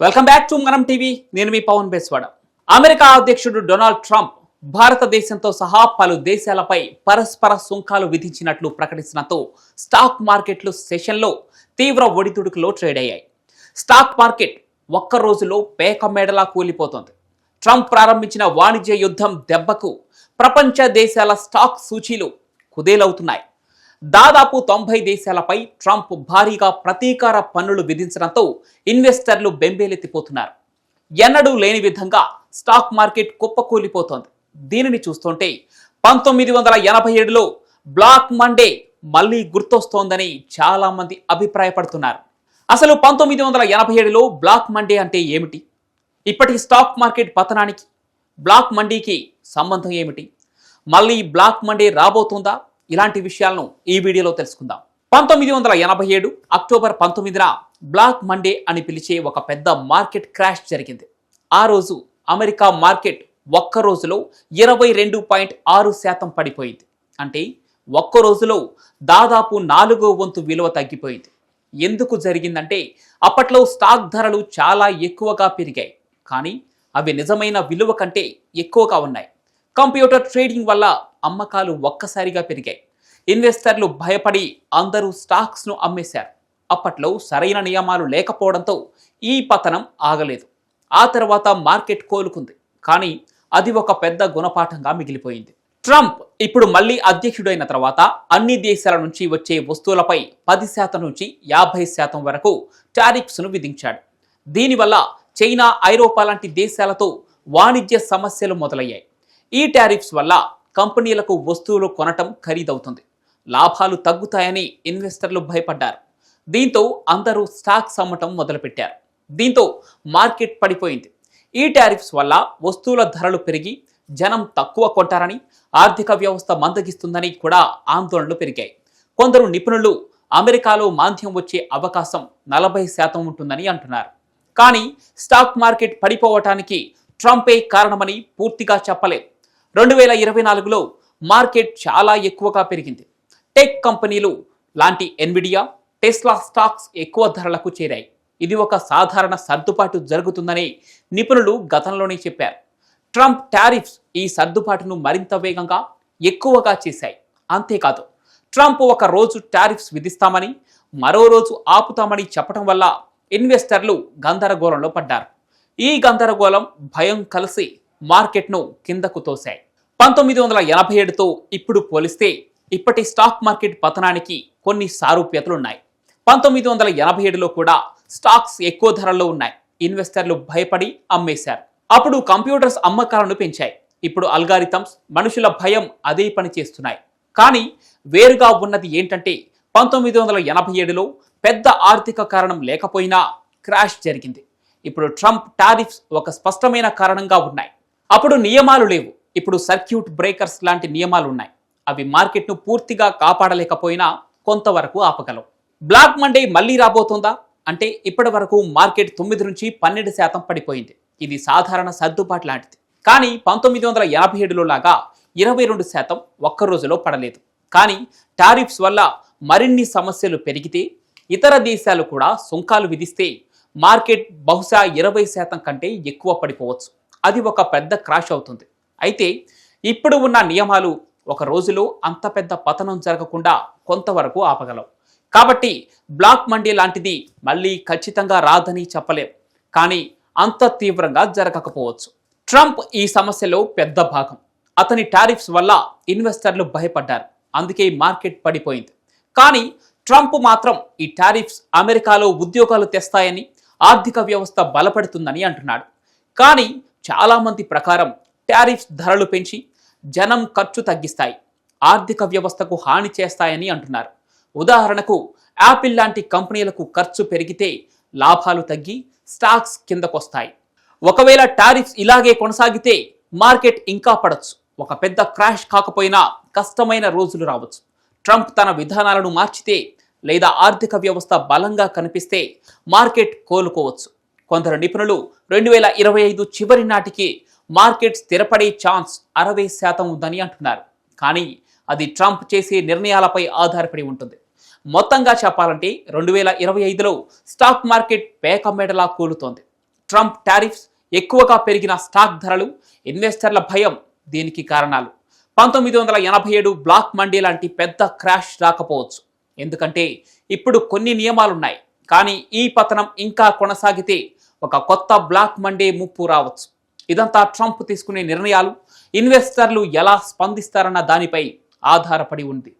Welcome back to Manam TV నేను మీ Pawan Beswada. America అధ్యక్షుడు డొనాల్డ్ ట్రంప్ భారతదేశంతో సహా పలు దేశాలపై పరస్పర సుంకాలు విధించినట్లు ప్రకటించడంతో స్టాక్ మార్కెట్లు సెషన్లో తీవ్ర ఒడిదుడుకులో ట్రేడ్ అయ్యాయి స్టాక్ మార్కెట్ ఒక్క రోజులో పేక మేడలా కూలిపోతోంది. ట్రంప్ ప్రారంభించిన వాణిజ్య యుద్ధం దెబ్బకు ప్రపంచ దేశాల స్టాక్ సూచీలు కుదేలవుతున్నాయి. దాదాపు తొంభై దేశాలపై ట్రంప్ భారీగా ప్రతీకార పన్నులు విధించడంతో ఇన్వెస్టర్లు బెంబేలెత్తిపోతున్నారు. ఎన్నడూ లేని విధంగా స్టాక్ మార్కెట్ కుప్పకూలిపోతోంది. దీనిని చూస్తుంటే పంతొమ్మిది వందల ఎనభై ఏడులో బ్లాక్ మండే మళ్ళీ గుర్తొస్తోందని చాలా మంది అభిప్రాయపడుతున్నారు. అసలు పంతొమ్మిది వందల ఎనభై ఏడులో బ్లాక్ మండే అంటే ఏమిటి? ఇప్పటి స్టాక్ మార్కెట్ పతనానికి బ్లాక్ మండీకి సంబంధం ఏమిటి? మళ్ళీ బ్లాక్ మండే రాబోతుందా? ఇలాంటి విషయాలను ఈ వీడియోలో తెలుసుకుందాం. పంతొమ్మిది వందల ఎనభై ఏడు అక్టోబర్ పంతొమ్మిదిన బ్లాక్ మండే అని పిలిచే ఒక పెద్ద మార్కెట్ క్రాష్ జరిగింది. ఆ రోజు అమెరికా మార్కెట్ ఒక్క రోజులో ఇరవై రెండు పాయింట్ ఆరు శాతం పడిపోయింది. అంటే ఒక్క రోజులో దాదాపు నాలుగో వంతు విలువ తగ్గిపోయింది. ఎందుకు జరిగిందంటే అప్పట్లో స్టాక్ ధరలు చాలా ఎక్కువగా పెరిగాయి. కానీ అవి నిజమైన విలువ కంటే ఎక్కువగా ఉన్నాయి. కంప్యూటర్ ట్రేడింగ్ వల్ల అమ్మకాలు ఒక్కసారిగా పెరిగాయి. ఇన్వెస్టర్లు భయపడి అందరూ స్టాక్స్ను అమ్మేశారు. అప్పట్లో సరైన నియమాలు లేకపోవడంతో ఈ పతనం ఆగలేదు. ఆ తర్వాత మార్కెట్ కోలుకుంది. కానీ అది ఒక పెద్ద గుణపాఠంగా మిగిలిపోయింది. ట్రంప్ ఇప్పుడు మళ్ళీ అధ్యక్షుడైన తర్వాత అన్ని దేశాల నుంచి వచ్చే వస్తువులపై పది శాతం నుంచి యాభై శాతం వరకు టారిఫ్స్ను విధించాడు. దీనివల్ల చైనా ఐరోపా లాంటి దేశాలతో వాణిజ్య సమస్యలు మొదలయ్యాయి. ఈ టారిఫ్స్ వల్ల కంపెనీలకు వస్తువులు కొనటం ఖరీదవుతుంది. లాభాలు తగ్గుతాయని ఇన్వెస్టర్లు భయపడ్డారు. దీంతో అందరూ స్టాక్స్ అమ్మటం మొదలుపెట్టారు. దీంతో మార్కెట్ పడిపోయింది. ఈ టారిఫ్స్ వల్ల వస్తువుల ధరలు పెరిగి జనం తక్కువ కొంటారని ఆర్థిక వ్యవస్థ మందగిస్తుందని కూడా ఆందోళనలు పెరిగాయి. కొందరు నిపుణులు అమెరికాలో మాంద్యం వచ్చే అవకాశం నలభై శాతం ఉంటుందని అంటున్నారు. కానీ స్టాక్ మార్కెట్ పడిపోవటానికి ట్రంపే కారణమని పూర్తిగా చెప్పలేం రెండు వేల ఇరవై నాలుగులో మార్కెట్ చాలా ఎక్కువగా పెరిగింది. టెక్ కంపెనీలు లాంటి ఎన్విడియా టెస్లా స్టాక్స్ ఎక్కువ ధరలకు చేరాయి. ఇది ఒక సాధారణ సర్దుబాటు జరుగుతుందని నిపుణులు గతంలోనే చెప్పారు. ట్రంప్ టారిఫ్స్ ఈ సర్దుబాటును మరింత వేగంగా ఎక్కువగా చేశాయి. అంతేకాదు ట్రంప్ ఒక రోజు టారిఫ్స్ విధిస్తామని మరో రోజు ఆపుతామని చెప్పడం వల్ల ఇన్వెస్టర్లు గందరగోళంలో పడ్డారు. ఈ గందరగోళం భయం కలిసి మార్కెట్ను కిందకు తోశాయి. పంతొమ్మిది వందల ఎనభై ఏడుతో ఇప్పుడు పోలిస్తే ఇప్పటి స్టాక్ మార్కెట్ పతనానికి కొన్ని సారూప్యతలున్నాయి. పంతొమ్మిది వందల ఎనభై ఏడులో కూడా స్టాక్స్ ఎక్కువ ధరల్లో ఉన్నాయి. ఇన్వెస్టర్లు భయపడి అమ్మేశారు. అప్పుడు కంప్యూటర్స్ అమ్మకాలను పెంచాయి. ఇప్పుడు అల్గారిథమ్స్ మనుషుల భయం అదే పని చేస్తున్నాయి. కానీ వేరుగా ఉన్నది ఏంటంటే పంతొమ్మిది వందల ఎనభై ఏడులో పెద్ద ఆర్థిక కారణం లేకపోయినా క్రాష్ జరిగింది. ఇప్పుడు ట్రంప్ టారిఫ్స్ ఒక స్పష్టమైన కారణంగా ఉన్నాయి. అప్పుడు నియమాలు లేవు. ఇప్పుడు సర్క్యూట్ బ్రేకర్స్ లాంటి నియమాలు ఉన్నాయి అవి మార్కెట్ను పూర్తిగా కాపాడలేకపోయినా కొంతవరకు ఆపగలవు. బ్లాక్ మండే మళ్ళీ రాబోతుందా? అంటే ఇప్పటి వరకు మార్కెట్ తొమ్మిది నుంచి పన్నెండు శాతం పడిపోయింది. ఇది సాధారణ సర్దుబాటు లాంటిది. కానీ పంతొమ్మిది వందల యాభై ఏడులో లాగా ఇరవై రెండు శాతం ఒక్క రోజులో పడలేదు. కానీ టారిఫ్స్ వల్ల మరిన్ని సమస్యలు పెరిగితే ఇతర దేశాలు కూడా సుంకాలు విధిస్తే మార్కెట్ బహుశా ఇరవై శాతం కంటే ఎక్కువ పడిపోవచ్చు. అది ఒక పెద్ద క్రాష్ అవుతుంది. అయితే ఇప్పుడు ఉన్న నియమాలు ఒక రోజులో అంత పెద్ద పతనం జరగకుండా కొంతవరకు ఆపగలవు. కాబట్టి బ్లాక్ మండీ లాంటిది మళ్ళీ ఖచ్చితంగా రాదని చెప్పలేం. కానీ అంత తీవ్రంగా జరగకపోవచ్చు. ట్రంప్ ఈ సమస్యలో పెద్ద భాగం. అతని టారిఫ్స్ వల్ల ఇన్వెస్టర్లు భయపడ్డారు. అందుకే మార్కెట్ పడిపోయింది. కానీ ట్రంప్ మాత్రం ఈ టారిఫ్స్ అమెరికాలో ఉద్యోగాలు తెస్తాయని ఆర్థిక వ్యవస్థ బలపడుతుందని అంటున్నాడు. కానీ చాలామంది ప్రకారం టారిఫ్స్ ధరలు పెంచి జనం ఖర్చు తగ్గిస్తాయి ఆర్థిక వ్యవస్థకు హాని చేస్తాయని అంటున్నారు. ఉదాహరణకు యాపిల్ లాంటి కంపెనీలకు ఖర్చు పెరిగితే లాభాలు తగ్గి స్టాక్స్ కిందకొస్తాయి. ఒకవేళ టారిఫ్స్ ఇలాగే కొనసాగితే మార్కెట్ ఇంకా పడచ్చు. ఒక పెద్ద క్రాష్ కాకపోయినా కష్టమైన రోజులు రావచ్చు. ట్రంప్ తన విధానాలను మార్చితే లేదా ఆర్థిక వ్యవస్థ బలంగా కనిపిస్తే మార్కెట్ కోలుకోవచ్చు. కొందరు నిపుణులు రెండు వేల ఇరవై ఐదు చివరి నాటికి మార్కెట్ స్థిరపడే ఛాన్స్ అరవై శాతం ఉందని అంటున్నారు. కానీ అది ట్రంప్ చేసే నిర్ణయాలపై ఆధారపడి ఉంటుంది. మొత్తంగా చెప్పాలంటే రెండు వేల ఇరవై ఐదులో స్టాక్ మార్కెట్ పేకమెడలా కూలుతోంది. ట్రంప్ టారిఫ్స్ ఎక్కువగా పెరిగిన స్టాక్ ధరలు ఇన్వెస్టర్ల భయం దీనికి కారణాలు. పంతొమ్మిది వందల ఎనభై ఏడు బ్లాక్ మండీ లాంటి పెద్ద క్రాష్ రాకపోవచ్చు. ఎందుకంటే ఇప్పుడు కొన్ని నియమాలున్నాయి. కానీ ఈ పతనం ఇంకా కొనసాగితే ఒక కొత్త బ్లాక్ మండే ముప్పు రావచ్చు. ఇదంతా ట్రంప్ తీసుకునే నిర్ణయాలు ఇన్వెస్టర్లు ఎలా స్పందిస్తారన్న దానిపై ఆధారపడి ఉంది.